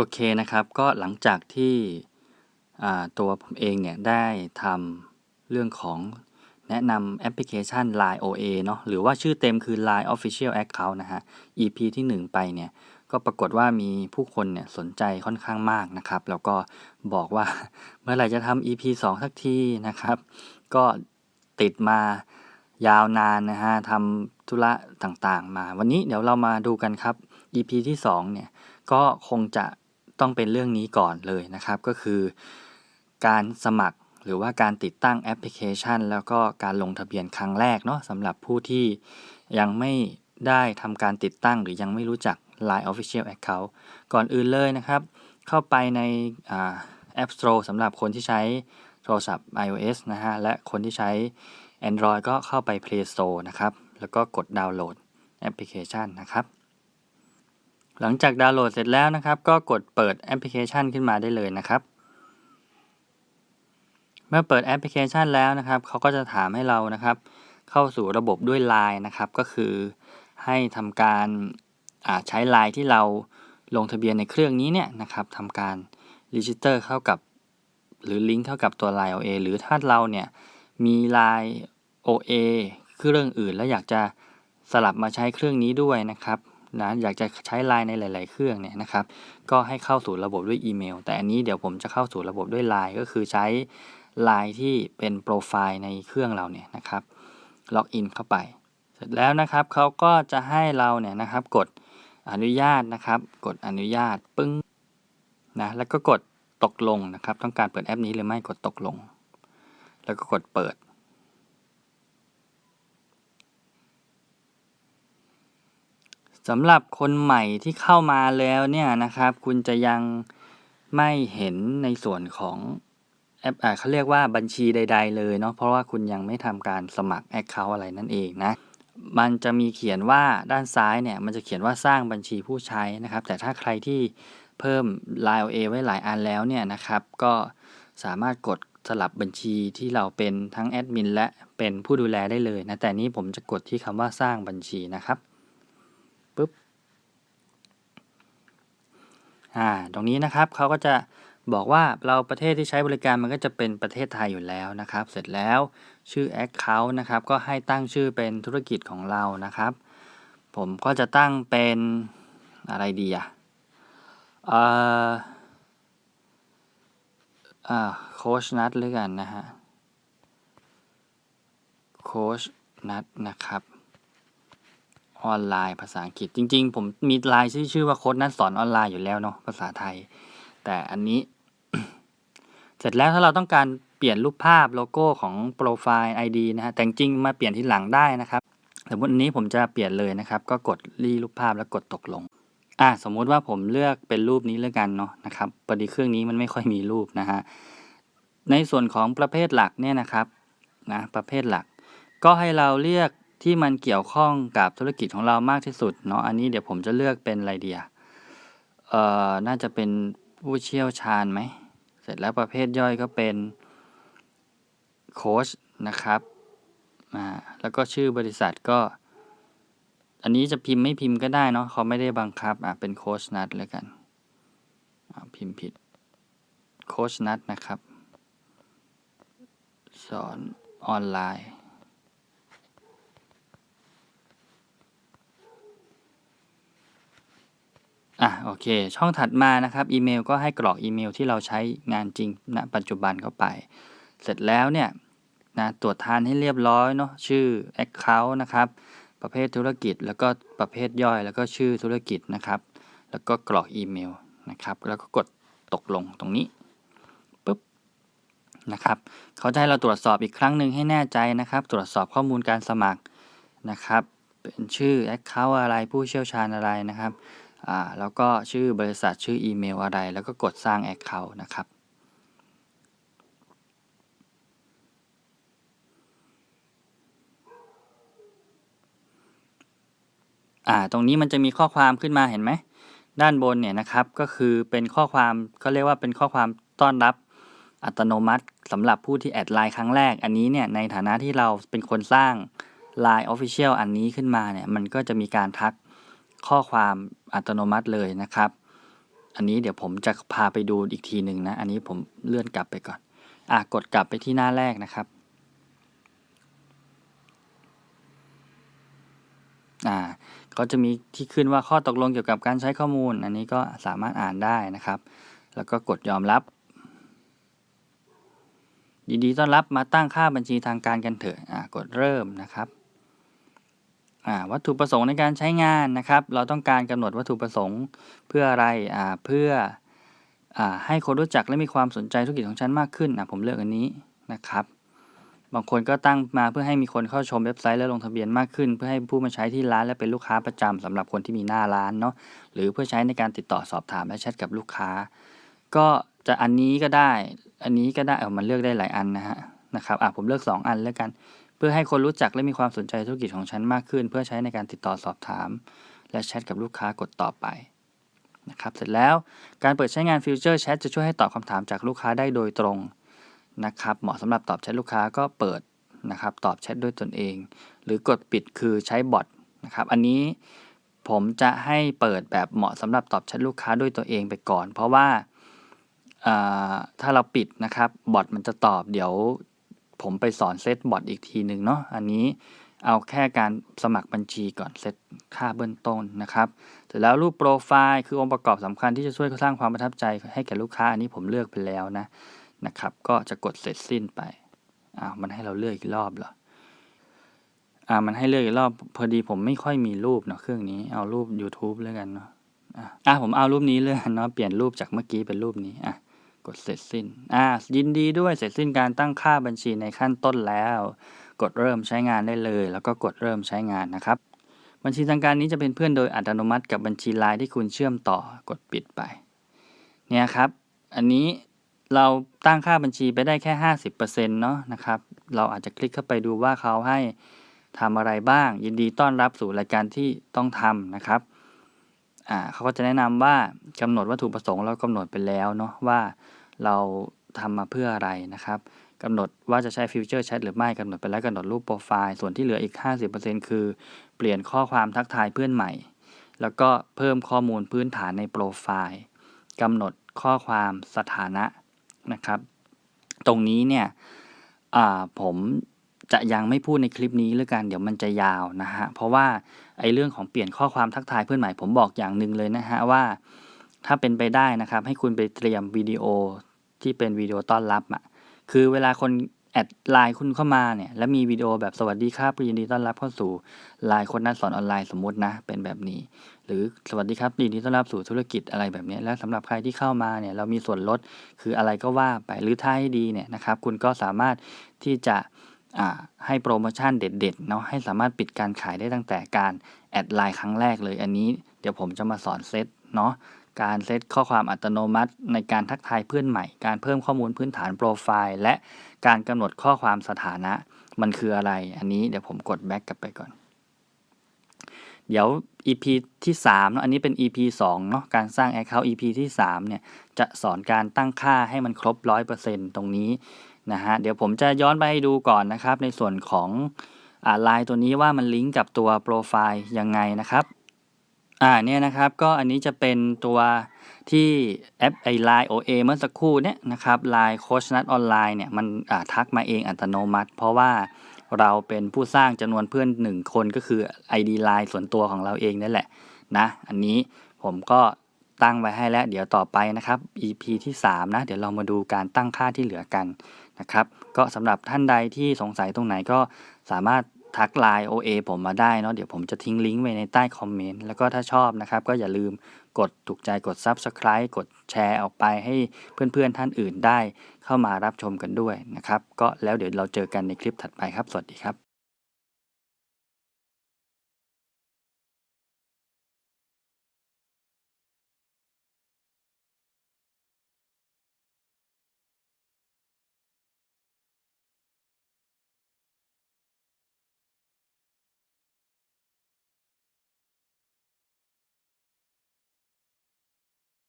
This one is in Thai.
โอเคนะครับ ก็หลังจากที่ตัวผมเองเนี่ยได้ทำเรื่องของแนะนำแอปพลิเคชัน Line OA เนาะหรือว่าชื่อเต็มคือ Line Official Account นะฮะ EP ที่ 1 ไปเนี่ยก็ปรากฏว่ามีผู้คนเนี่ยสนใจค่อนข้างมากนะครับ แล้วก็บอกว่าเมื่อไหร่จะทำ EP 2 สักทีนะครับ ก็ติดมายาวนานนะฮะทำธุระต่างๆ มา วันนี้เดี๋ยวเรามาดูกันครับ EP ที่ 2 เนี่ยก็คงจะ ต้องเป็นเรื่องนี้ก่อนเลยนะครับ ก็คือการสมัครหรือว่าการติดตั้งแอปพลิเคชัน แล้วก็การลงทะเบียนครั้งแรกเนาะสำหรับผู้ที่ยังไม่ได้ทำการติดตั้งหรือยังไม่รู้จัก Line Official Account ก่อนอื่นเลยนะครับ เข้าไปในอ่า App Store สำหรับคนที่ใช้โทรศัพท์ iOS นะฮะ และคนที่ใช้ Android ก็เข้าไป Play Store นะครับ แล้วก็กดดาวน์โหลดแอปพลิเคชันนะครับ หลังจากดาวน์โหลดเสร็จแล้วนะครับ ก็กดเปิดแอปพลิเคชันขึ้นมาได้เลยนะครับ เมื่อเปิดแอปพลิเคชันแล้วนะครับเขาก็จะถามให้เรานะครับ เข้าสู่ระบบด้วย Line นะครับ ก็คือให้ทำการใช้ Line ที่เราลงทะเบียนในเครื่องนี้เนี่ยนะครับทำการรีจิสเตอร์เข้ากับ หรือลิงก์เข้ากับตัว Line OA หรือถ้าเราเนี่ยมี Line OA เครื่องอื่น แล้วอยากจะสลับมาใช้เครื่องนี้ด้วยนะครับ นะอยากจะใช้ Line ในหลาย ๆ เครื่องเนี่ยนะครับ ก็ให้เข้าสู่ระบบด้วยอีเมล แต่อันนี้เดี๋ยวผมจะเข้าสู่ระบบด้วย Line ก็คือใช้ Line ที่เป็นโปรไฟล์ในเครื่องเราเนี่ยนะครับ ล็อกอินเข้าไป เสร็จแล้วนะครับเขาก็จะให้เราเนี่ยนะครับ กดอนุญาตนะครับ กดอนุญาตปึ้งนะแล้วก็กดตกลงนะครับ ต้องการเปิดแอปนี้หรือไม่กดตกลง แล้วก็กดเปิด สำหรับคนใหม่ที่เข้ามาแล้วเนี่ยนะครับ คุณจะยังไม่เห็นในส่วนของแอปอ่าเขาเรียกว่าบัญชีใด ๆ เลยเนาะเพราะว่าคุณยังไม่ทำการสมัคร Account อะไรนั่นเองนะมันจะมีเขียนว่าด้านซ้ายเนี่ยมันจะเขียนว่าสร้างบัญชีผู้ใช้นะครับ แต่ถ้าใครที่เพิ่ม Line OA ไว้หลายอันแล้วเนี่ยนะครับ ก็สามารถกดสลับบัญชีที่เราเป็นทั้งแอดมินและเป็นผู้ดูแลได้เลยนะแต่นี้ผมจะกดที่คำว่าสร้างบัญชีนะครับ อ่าตรงนี้นะครับเขาก็จะบอกว่าเราประเทศที่ใช้บริการมันก็จะเป็นประเทศไทยอยู่แล้วนะครับ เสร็จแล้วชื่อ Account นะครับ ก็ให้ตั้งชื่อเป็นธุรกิจของเรานะครับ ผมก็จะตั้งเป็นอะไรดีอะเอ่ออ่าโคชนัทหรือกันนะฮะโคชนัทนะครับ ออนไลน์ภาษาอังกฤษจริง ๆ ผมมีไลน์ชื่อชื่อว่าโค้ชนัทสอนออนไลน์อยู่แล้วเนาะภาษาไทย แต่อันนี้ เสร็จแล้วถ้าเราต้องการเปลี่ยนรูปภาพโลโก้ของโปรไฟล์ ID นะฮะแต่จริงมาเปลี่ยนที่หลังได้นะครับสมมติอันนี้ผมจะเปลี่ยนเลยนะครับ ก็กดรีรูปภาพแล้วกดตกลงอะสมมุติว่าผมเลือกเป็นรูปนี้แล้วกันเนาะนะครับพอดีเครื่องนี้มันไม่ค่อยมีรูปนะฮะในส่วนของประเภทหลักเนี่ยนะครับนะประเภทหลัก ก็ให้เราเลือก ที่มันเกี่ยวข้องกับธุรกิจของเรามากที่สุดเนาะอันนี้เดี๋ยวผมจะเลือกเป็นอะไรเดียเอ่อน่าจะเป็นผู้เชี่ยวชาญไหมเสร็จแล้วประเภทย่อยก็เป็นโค้ชนะครับอ่าแล้วก็ชื่อบริษัทก็ อันนี้จะพิมพ์ไม่พิมพ์ก็ได้เนาะเขาไม่ได้บังคับอะเป็นโค้ชนัทแล้วกันพิมพ์ผิดโค้ชนัทนะครับ สอนออนไลน์ อะโอเค ช่องถัดมานะครับอีเมลก็ให้กรอกอีเมลที่เราใช้งานจริงณปัจจุบันเข้าไป เสร็จแล้วเนี่ยนะตรวจทานให้เรียบร้อยเนาะชื่อ Account นะครับ ประเภทธุรกิจแล้วก็ประเภทย่อยแล้วก็ชื่อธุรกิจนะครับ แล้วก็กรอกอีเมลนะครับ แล้วก็กดตกลงตรงนี้ปุ๊บนะครับเขาจะให้เราตรวจสอบอีกครั้งหนึ่งให้แน่ใจนะครับ ตรวจสอบข้อมูลการสมัครนะครับ เป็นชื่อ Account อะไรผู้เชี่ยวชาญอะไรนะครับ อ่าแล้วก็ชื่อบริษัทชื่ออีเมลอะไร แล้วก็กดสร้าง Account นะครับ อ่าตรงนี้มันจะมีข้อความขึ้นมาเห็นไหม ด้านบนเนี่ยนะครับก็คือเป็นข้อความเขาเรียกว่าเป็นข้อความต้อนรับอัตโนมัติสำหรับผู้ที่แอดไลน์ครั้งแรก อันนี้เนี่ยในฐานะที่เราเป็นคนสร้าง Line Official อันนี้ขึ้นมาเนี่ยมันก็จะมีการทัก ข้อความอัตโนมัติเลยนะครับ อันนี้เดี๋ยวผมจะพาไปดูอีกทีหนึ่งนะ อันนี้ผมเลื่อนกลับไปก่อน อะ กดกลับไปที่หน้าแรกนะครับ อ่า ก็จะมีที่ขึ้นว่าข้อตกลงเกี่ยวกับการใช้ข้อมูล อันนี้ก็สามารถอ่านได้นะครับ แล้วก็กดยอมรับ ยินดีต้อนรับมาตั้งค่าบัญชีทางการกันเถอะ อ่ากดเริ่มนะครับ วัตถุประสงค์ในการใช้งานนะครับ เราต้องการกำหนดวัตถุประสงค์เพื่ออะไรเพื่ออให้คนรู้จักและมีความสนใจธุรกิจของฉันมากขึ้นอะผมเลือกอันนี้นะครับ บางคนก็ตั้งมาเพื่อให้มีคนเข้าชมเว็บไซต์และลงทะเบียนมากขึ้น เพื่อให้ผู้มาใช้ที่ร้านและเป็นลูกค้าประจำสำหรับคนที่มีหน้าร้านเนาะหรือเพื่อใช้ในการติดต่อสอบถามและแชทกับลูกค้า ก็จะอันนี้ก็ได้ อันนี้ก็ได้เออมันเลือกได้หลายอันนะฮะนะครับอะผมเลือก 2 อันแล้วกัน เพื่อให้คนรู้จักและมีความสนใจธุรกิจของฉันมากขึ้น เพื่อใช้ในการติดต่อสอบถาม และแชทกับลูกค้ากดต่อไปนะครับเสร็จแล้วการเปิดใช้งานฟิวเจอร์แชทจะช่วยให้ตอบคำถามจากลูกค้าได้โดยตรงนะครับเหมาะสำหรับตอบแชทลูกค้าก็เปิดนะครับตอบแชทด้วยตนเอง หรือกดปิดคือใช้บอทนะครับอันนี้ผมจะให้เปิดแบบเหมาะสำหรับตอบแชทลูกค้าด้วยตัวเองไปก่อน เพราะว่าถ้าเราปิดนะครับบอทมันจะตอบเดี๋ยว ผมไปสอนเซตบอทอีกทีหนึ่งเนาะอันนี้เอาแค่การสมัครบัญชีก่อนเซตค่าเบื้องต้นนะครับเสร็จแล้วรูปโปรไฟล์คือองค์ประกอบสำคัญที่จะช่วยสร้างความประทับใจให้แก่ลูกค้า อันนี้ผมเลือกไปแล้วนะนะครับ ก็จะกดเสร็จสิ้นไปอ้าวมันให้เราเลือกอีกรอบเหรออ่ามันให้เลือกอีกรอบพอดีผมไม่ค่อยมีรูปเนาะเครื่องนี้เอารูป YouTube แล้วกันเนาะอะผมเอารูปนี้เลยเนาะเปลี่ยนรูปจากเมื่อกี้เป็นรูปนี้อะ กดเสร็จสิ้น อ่า ยินดีด้วยเสร็จสิ้นการตั้งค่าบัญชีในขั้นต้นแล้ว กดเริ่มใช้งานได้เลย แล้วก็กดเริ่มใช้งานนะครับ บัญชีทางการนี้จะเป็นเพื่อนโดยอัตโนมัติกับบัญชีไลน์ที่คุณเชื่อมต่อกดปิดไป เนี่ยครับ อันนี้เราตั้งค่าบัญชีไปได้แค่ 50%เนาะนะครับ เราอาจจะคลิกเข้าไปดูว่าเขาให้ทำอะไรบ้าง ยินดีต้อนรับสู่รายการที่ต้องทำนะครับอ่าเขาก็จะแนะนำว่ากำหนดวัตถุประสงค์เรากำหนดไปแล้วเนาะว่า เราทำมาเพื่ออะไรนะครับกำหนดว่าจะใช้ฟิวเจอร์แชทหรือไม่กำหนดไปแล้วกำหนดรูปโปรไฟล์ส่วนที่เหลืออีก 50%คือ เปลี่ยนข้อความทักทายเพื่อนใหม่ แล้วก็เพิ่มข้อมูลพื้นฐานในโปรไฟล์กำหนดข้อความสถานะนะครับ ตรงนี้เนี่ยผมจะยังไม่พูดในคลิปนี้แล้วกันเดี๋ยวมันจะยาวนะฮะเพราะว่าไอ้เรื่องของเปลี่ยนข้อความทักทายเพื่อนใหม่ผมบอกอย่างหนึ่งเลยนะฮะว่า ถ้าเป็นไปได้นะครับ ให้คุณไปเตรียมวิดีโอ ที่เป็นวิดีโอต้อนรับอะคือเวลาคนแอดไลน์คุณเข้ามาเนี่ยแล้วมีวิดีโอแบบสวัสดีครับยินดีต้อนรับเข้าสู่ไลน์คนนัดสอนออนไลน์สมมุตินะเป็นแบบนี้ หรือสวัสดีครับยินดีต้อนรับสู่ธุรกิจอะไรแบบนี้แล้วสำหรับใครที่เข้ามาเนี่ยเรามีส่วนลดคืออะไรก็ว่าไปหรือถ้าให้ดีเนี่ยนะครับคุณก็สามารถที่จะให้โปรโมชั่นเด็ดๆเนาะให้สามารถปิดการขายได้ตั้งแต่การแอดไลน์ครั้งแรกเลยอันนี้ เดี๋ยวผมจะมาสอนเซตเนาะ การเซตข้อความอัตโนมัติ ในการทักทายเพื่อนใหม่ การเพิ่มข้อมูลพื้นฐานโปรไฟล์ และการกำหนดข้อความสถานะ มันคืออะไร อันนี้เดี๋ยวผมกดแบ็กกลับไปก่อน เดี๋ยว EP ที่3เนาะ อันนี้เป็น EP 2เนาะ การสร้าง Account EP ที่3เนี่ย จะสอนการตั้งค่าให้มันครบ 100%ตรงนี้นะฮะ เดี๋ยวผมจะย้อนไปให้ดูก่อนนะครับ ในส่วนของไลน์ตัวนี้ว่ามันลิงก์กับตัวโปรไฟล์ยังไงนะครับ อ่าเนี่ยนะครับก็อันนี้จะเป็นตัวที่แอปไอไลน์โอเอเมื่อสักครู่เนี่ยนะครับไลน์โคชนัทออนไลน์เนี่ยมันทักมาเองอัตโนมัติ เพราะว่าเราเป็นผู้สร้างจำนวนเพื่อนหนึ่งคนก็คือ ID ไลน์ส่วนตัวของเราเองนั่นแหละนะอันนี้ผมก็ตั้งไว้ให้แล้ว เดี๋ยวต่อไปนะครับ EP ที่ 3 นะ เดี๋ยวเรามาดูการตั้งค่าที่เหลือกันนะครับ ก็สำหรับท่านใดที่สงสัยตรงไหนก็สามารถ ทักไลน์ OA ผมมาได้เนาะเดี๋ยวผมจะทิ้งลิงก์ไว้ในใต้คอมเมนต์แล้วก็ถ้าชอบนะครับ ก็อย่าลืมกดถูกใจกด Subscribe กดแชร์ออกไปให้เพื่อนๆท่านอื่นได้เข้ามารับชมกันด้วยนะครับ ก็แล้วเดี๋ยวเราเจอกันในคลิปถัดไปครับ สวัสดีครับ